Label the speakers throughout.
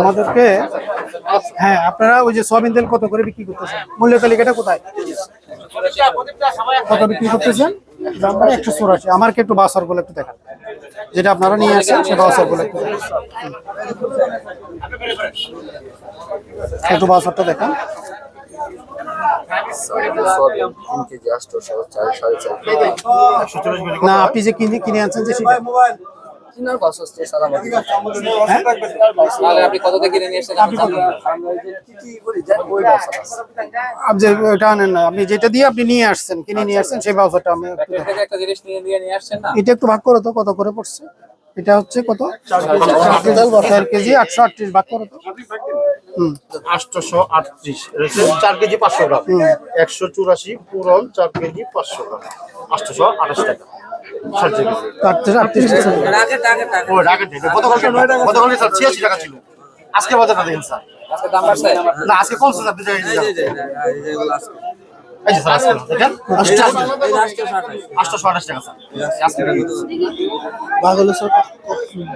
Speaker 1: আমাদেরকে হ্যাঁ আপনারা ওই যে সোয়াবিন তেল কত করে বিক্রি করতেছেন? মূল্য তালিকাটা কোথায়? কত বিক্রি করতেছেন? দামটা একশো চুরাশি। আমাকে একটু বাসারগুলো একটু দেখান। যেটা আপনারা নিয়ে আসেন সে বাসারগুলো একটু। একটু বাসারটা দেখান। না আপনি যে কিনে কিনে আনছেন যে সেটা?
Speaker 2: কিনার বাস সালাম
Speaker 1: হ্যাঁ?
Speaker 2: তাহলে আপনি কত থেকে কিনে নিয়ে এসেছেন আমরা কি কি করি ওই
Speaker 1: আপনি ওটা আনেন না আপনি যেটা দিয়ে আপনি নিয়ে আসছেন কিনে নিয়ে আসছেন সেই বাউসারটা আমি একটু
Speaker 2: জিনিস নিয়ে নিয়ে নিয়ে আসছেন না?
Speaker 1: এটা একটু ভাগ করো তো কত করে পড়ছে? এটা হচ্ছে কত চার কেজি আটশো আটত্রিশ ভাগ করো তো হুম
Speaker 3: আটত্রিশ চার কেজি পাঁচশো গ্রাম একশো চুরাশি পুরন চার কেজি পাঁচশো গ্রাম আঠাশ টাকা আজকে বাজারটা দেখেন স্যার
Speaker 2: আজকে দাম বাড়ছে
Speaker 3: না আজকে কমছে স্যার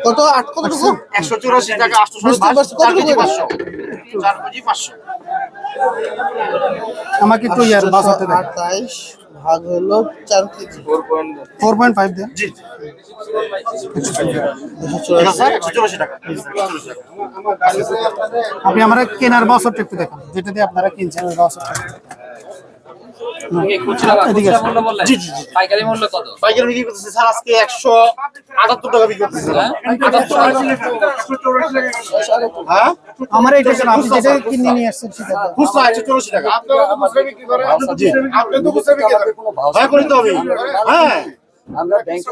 Speaker 1: কত? আট কত
Speaker 3: একশো চুরাশি টাকা
Speaker 1: আমাকে একটু ইয়ার বাসাতে দেন।
Speaker 4: আঠাইশ ভাগ হলো চার কেজি।
Speaker 1: ফোর পয়েন্ট ফাইভ দেন।
Speaker 3: জি।
Speaker 1: আপনি আমরা কেনার বছরটা একটু দেখান যেটা দিয়ে আপনারা কিনছেন ওই বছরটা
Speaker 2: পাইকারি মূল্য কত?
Speaker 3: পাইকারি বিক্রি করতেছে স্যার আজকে একশো আটাত্তর টাকা বিক্রি করতেছে। হ্যাঁ?
Speaker 1: আমার এটা আপনি যেটা কিনে নিয়ে আসছেন সেটা
Speaker 3: খুচরা একশো চৌরাশি টাকা। জি।
Speaker 2: কোনো ভাও
Speaker 3: ভয় করি তো আমি হ্যাঁ।
Speaker 2: আমরা ব্যাংকে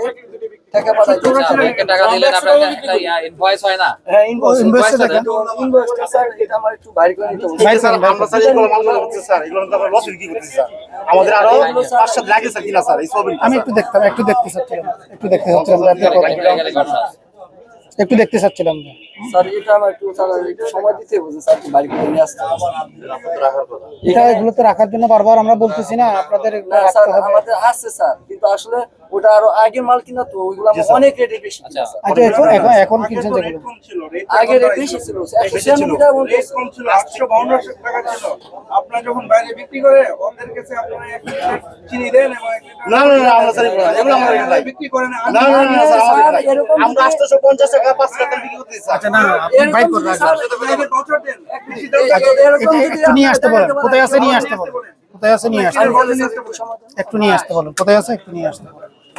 Speaker 2: টাকা পাঠাইতে ব্যাংকে টাকা দিলেন আপনার একটা ইনভয়েস হয় না।
Speaker 4: হ্যাঁ ইনভয়েস
Speaker 1: ইনভয়েসটা দেখেন
Speaker 4: ইনভয়েসটা স্যার এটা আমার একটু বাইরে করে নিতে হবে।
Speaker 1: স্যার
Speaker 3: আমরা স্যার এগুলো মাল মাল স্যার। এগুলো আমরা লস বিক্রি করতেছি স্যার। আমাদের আরও পাঁচ সাত লাগে স্যার কিনা স্যার এই সব
Speaker 1: আমি একটু দেখতাম একটু দেখতে চাচ্ছিলাম একটু দেখতে চাচ্ছিলাম যে আপনি কত- একটু দেখতে চাচ্ছিলাম।
Speaker 4: স্যার এটা আমার একটু একটু সময় দিতে হবে স্যার একটু বাইরে করে নিয়ে আসতে হবে।
Speaker 1: এটা এগুলোতে রাখার জন্য বারবার আমরা বলতেছি না আপনাদের এগুলো
Speaker 4: স্যার
Speaker 1: রাখতে হবে।
Speaker 4: আমাদের আছে স্যার কিন্তু আসলে ওটা আরও আগে মাল কিনা তো ওইগুলো অনেক রেটে বেশি
Speaker 1: আচ্ছা এখন এখন এখন কিনছেন যেগুলো?
Speaker 4: আগে রেট বেশি ছিল একশো ছিয়ানব্বই টাকা মতো
Speaker 5: কম ছিল আটশো বাউন্ন টাকা ছিল। আপনারা যখন বাইরে বিক্রি করে ওদের কাছে আপনারা এক চিনি দেন
Speaker 3: না না না আমরা স্যার এগুলো নাই।
Speaker 5: বিক্রি করেন
Speaker 3: না না না স্যার আমরা আটশোশো পঞ্চাশ টাকা পাঁচ টাকা বিক্রি করতেছি স্যার।
Speaker 1: আচ্ছা না আপনি বাইট করে
Speaker 5: আপনাদের বছর দেন।
Speaker 1: নিয়ে আসতে বলেন কোথায় আছে নিয়ে আসতে বলেন কোথায় আছে নিয়ে আসতে একটু নিয়ে আসতে বলেন কোথায় আছে একটু নিয়ে আসতে বলেন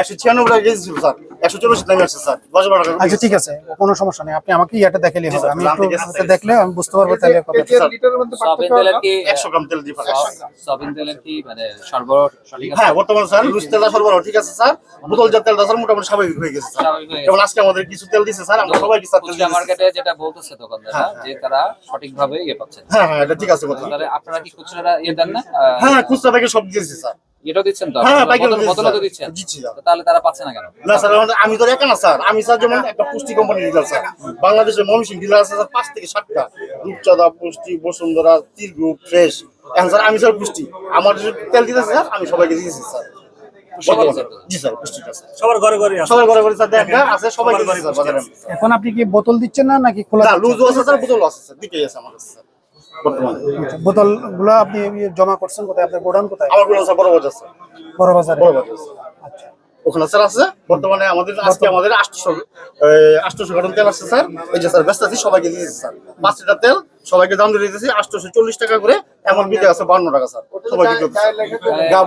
Speaker 3: একশো ছিয়ানব্বই টাকা কেজি ছিল স্যার। একশো চল্লিশ দামে আসছে স্যার। দশ বারো টাকা।
Speaker 1: আচ্ছা ঠিক আছে কোনো সমস্যা নেই। আপনি আমাকে ইয়াটা দেখালে হবে। আমি একটু দেখলে আমি বুঝতে পারব তাহলে কত।
Speaker 5: লিটারের মধ্যে
Speaker 2: সবিন তেলের কি
Speaker 3: একশো গ্রাম তেল ডিফারেন্স
Speaker 2: সবিন তেলের কি মানে সরবরাহ সঠিক
Speaker 3: হ্যাঁ বর্তমানে স্যার লুজ তেলটা সরবরাহ ঠিক আছে স্যার। তেলটা মোটামুটি স্বাভাবিক হয়ে গেছে স্যার। আজকে আমাদের কিছু তেল দিচ্ছে স্যার আমরা সবাই স্যার।
Speaker 2: মার্কেটে যেটা বলতেছে দোকানদাররা যে তারা সঠিকভাবে ইয়ে
Speaker 3: হ্যাঁ হ্যাঁ এটা ঠিক আছে কথা
Speaker 2: আপনারা কি খুচরা ইয়ে দেন না?
Speaker 3: হ্যাঁ খুচরা প্যাকেট সব দিয়েছি স্যার।
Speaker 2: এটাও দিচ্ছেন তো?
Speaker 3: হ্যাঁ,
Speaker 2: আপনারা?
Speaker 3: পাইকারি
Speaker 2: বোতল-
Speaker 3: দিচ্ছি,
Speaker 2: বোতলও তো দিচ্ছেন?
Speaker 3: দিচ্ছি, স্যার।
Speaker 2: তো তাহলে তারা পাচ্ছে না কেন?
Speaker 3: না স্যার আমি তো একা না স্যার। আমি স্যার যেমন একটা পুষ্টি কোম্পানি ডিলার স্যার। বাংলাদেশের ময়মনসিং ডিলার আছে স্যার পাঁচ থেকে সাতটা। রূপচাঁদা পুষ্টি বসুন্ধরা তীর গ্রুপ ফ্রেশ এখন স্যার আমি স্যার পুষ্টি। আমার তেল দিতেছে স্যার আমি সবাইকে দিয়েছি স্যার। বর্তমানে। জি স্যার পুষ্টিটা স্যার।
Speaker 5: সবার ঘরে ঘরে
Speaker 3: সবাই ঘরে ঘরে স্যার দেখা আছে সবাইকে দিয়েছি স্যার বাজারে।
Speaker 1: এখন আপনি কি বোতল দিচ্ছেন না নাকি খোলা?
Speaker 3: লুজও আছে স্যার বোতল আছে স্যার দুটোই আছে আমার কাছে বর্তমানে।
Speaker 1: বোতল আপনি জমা করছেন কোথায়? আপনার গোডাউন কোথায়?
Speaker 3: আমার স্যার বড় বাজার
Speaker 1: বড় বাজারে?
Speaker 3: বড় বাজার
Speaker 1: আচ্ছা।
Speaker 3: ওখানে স্যার আছে বর্তমানে আমাদের আজকে আমাদের আটশো আটশোশো কার্টন তেল আসছে স্যার। এই যে স্যার ব্যস্ত আছি সবাইকে দিয়েছি স্যার। পাঁচ লিটার তেল সবাইকে দাম দিয়ে দিতেছি আটশোশো চল্লিশ টাকা করে। এমন বিদে আছে বান্ন টাকা স্যার। সবাইকে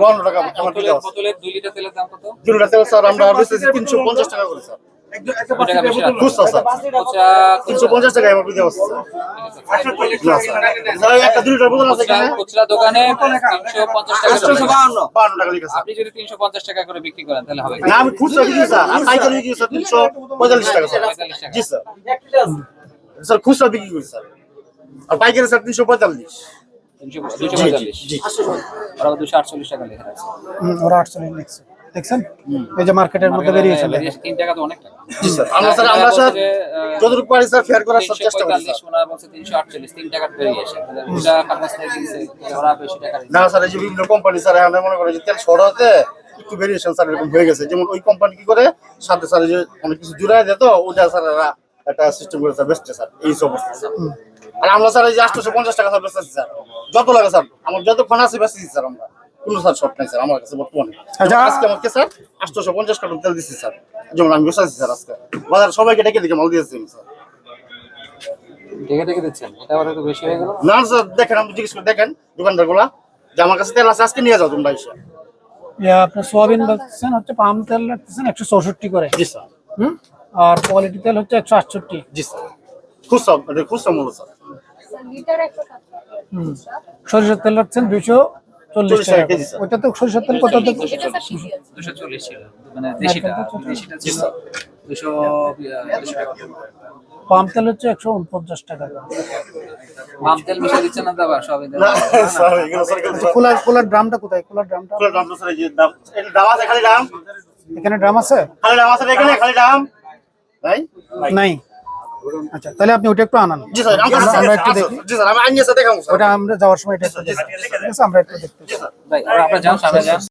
Speaker 3: বান্ন টাকা এমন বিদে আছে।
Speaker 2: বোতলের দুই লিটার তেলের দাম কত?
Speaker 3: দুই লিটার তেল স্যার আমরা বেচতেছি তিনশো পঞ্চাশ টাকা করে স্যার।
Speaker 5: একজন একটা
Speaker 2: দুই টাকা বেশি রাখবেন।
Speaker 3: খুচরা স্যার।
Speaker 2: খুচরা
Speaker 3: তিনশো পঞ্চাশ টাকা এমন বিদে আছে স্যার
Speaker 5: একশো চল্লিশ
Speaker 3: না, স্যার। স্যার, একটা দুই লিটার বোতল আছে
Speaker 2: খুচরা
Speaker 3: এখানে।
Speaker 2: খুচরা দোকানে তিনশো পঞ্চাশ টাকা করে
Speaker 3: আটশোশো
Speaker 2: বিক্রি।
Speaker 3: বান্ন বান্ন টাকা লিখে স্যার
Speaker 2: আপনি যদি তিনশো পঞ্চাশ টাকা করে বিক্রি করেন তাহলে হবে
Speaker 3: না আমি খুচরা বিক্রি স্যার। আমি পাইকারি বিক্রি স্যার তিনশো পঁয়তাল্লিশ টাকা স্যার।
Speaker 2: 45 টাকা।
Speaker 3: জি স্যার। স্যার খুচরা বিক্রি করি স্যার। আর পাইকারি স্যার তিনশো পঁয়তাল্লিশ।
Speaker 2: দুশো পঁয়তাল্লিশ। ওরা দুশো আটচল্লিশ টাকা লেখা আছে।
Speaker 1: ওরা আটচল্লিশ লিখছে দেখছেন? এই যে মার্কেটের মধ্যে ভেরিয়েশন
Speaker 2: ভেরিয়েশন তিন টাকা তো অনেক টাকা।
Speaker 3: স্যার আমরা স্যার আমরা স্যার যতটুকু পারি স্যার ফেয়ার করার চেষ্টা করি স্যার
Speaker 2: ওনারা বলছে তিনশো আটচল্লিশ তিন টাকার ভেরিয়েশন ওটা কাগজ থেকে কিনছে ওরা বেশি টাকা
Speaker 3: না স্যার এই যে বিভিন্ন কোম্পানি স্যার এখানে মনে করে যে তেল সরাতে একটু ভেরিয়েশন স্যার এরকম হয়ে গেছে। যেমন ওই কোম্পানি কি করে? সাথে স্যার যে অনেক কিছু জুড়ায় দেয় তো ওটা স্যার একটা সিস্টেম করে স্যার বেস্টে স্যার এই সব অবস্থা স্যার আর আমরা স্যার এই যে আটশোশো পঞ্চাশ টাকা স্যার বেচতেছি স্যার যত লাগে স্যার আমার যতক্ষণ আছে বেচতেছি স্যার আমরা। কোনো স্যার শর্ট নাই স্যার আমার কাছে বর্তমানে।
Speaker 1: আচ্ছা।
Speaker 3: আজকে আমাকে স্যার আটশোশো পঞ্চাশ টাকা তেল দিচ্ছি স্যার। যেমন আমি স্যার আজকে। বাজার সবাইকে ডেকে ডেকে মাল দিয়েছি স্যার।
Speaker 2: দেখে দেখে দিচ্ছেন? এটা ওরা তো বেশি হয়ে গেল?
Speaker 3: না স্যার দেখেন আপনি জিজ্ঞেস করে দেখেন দোকানদারগুলা যে আমার কাছে তেল আছে আজকে নিয়ে যাও তোমরা এসে।
Speaker 1: আপনার সোয়াবিন বলতেছেন হচ্ছে পাম তেল রাখতেছেন একশো চৌষট্টি করে।
Speaker 3: জি স্যার।
Speaker 1: হুম? আর কোয়ালিটি তেল হচ্ছে একশো আটষট্টি।
Speaker 3: জি স্যার। খুচরা এটা খুচরা মূল্য স্যার।
Speaker 1: সরিষার তেল রাখছেন দুইশো চল্লিশ
Speaker 3: 40
Speaker 1: টাকা
Speaker 3: টাকা কেজি,
Speaker 1: ওইটা তো সরিষার তেল কত
Speaker 2: দুশো চল্লিশ ছিল। মানে দেশিটা বিদেশিটা ছিল দুশো দুশো
Speaker 1: পাম তেল হচ্ছে একশো উনপঞ্চাশ টাকা।
Speaker 2: পাম তেল মিশিয়ে না
Speaker 1: কুলার কুলার ড্রামটা কোথায়? কুলার ড্রামটা?
Speaker 3: স্যার এই দাম আছে খালি দাম
Speaker 1: এখানে ড্রাম আছে?
Speaker 3: খালি দাম আছে এখানে খালি দাম নাই
Speaker 1: নাই। আচ্ছা তাহলে আপনি ওটা একটু আনান।
Speaker 3: জি স্যার
Speaker 1: আমরা একটু দেখি।
Speaker 3: জি স্যার আমি আনিয়ে দেখাবো
Speaker 1: ওটা আমরা যাওয়ার সময় এটা একটু দেখি। ঠিক আছে আমরা একটু দেখতে
Speaker 2: ভাই আপনারা যান সামনে যান।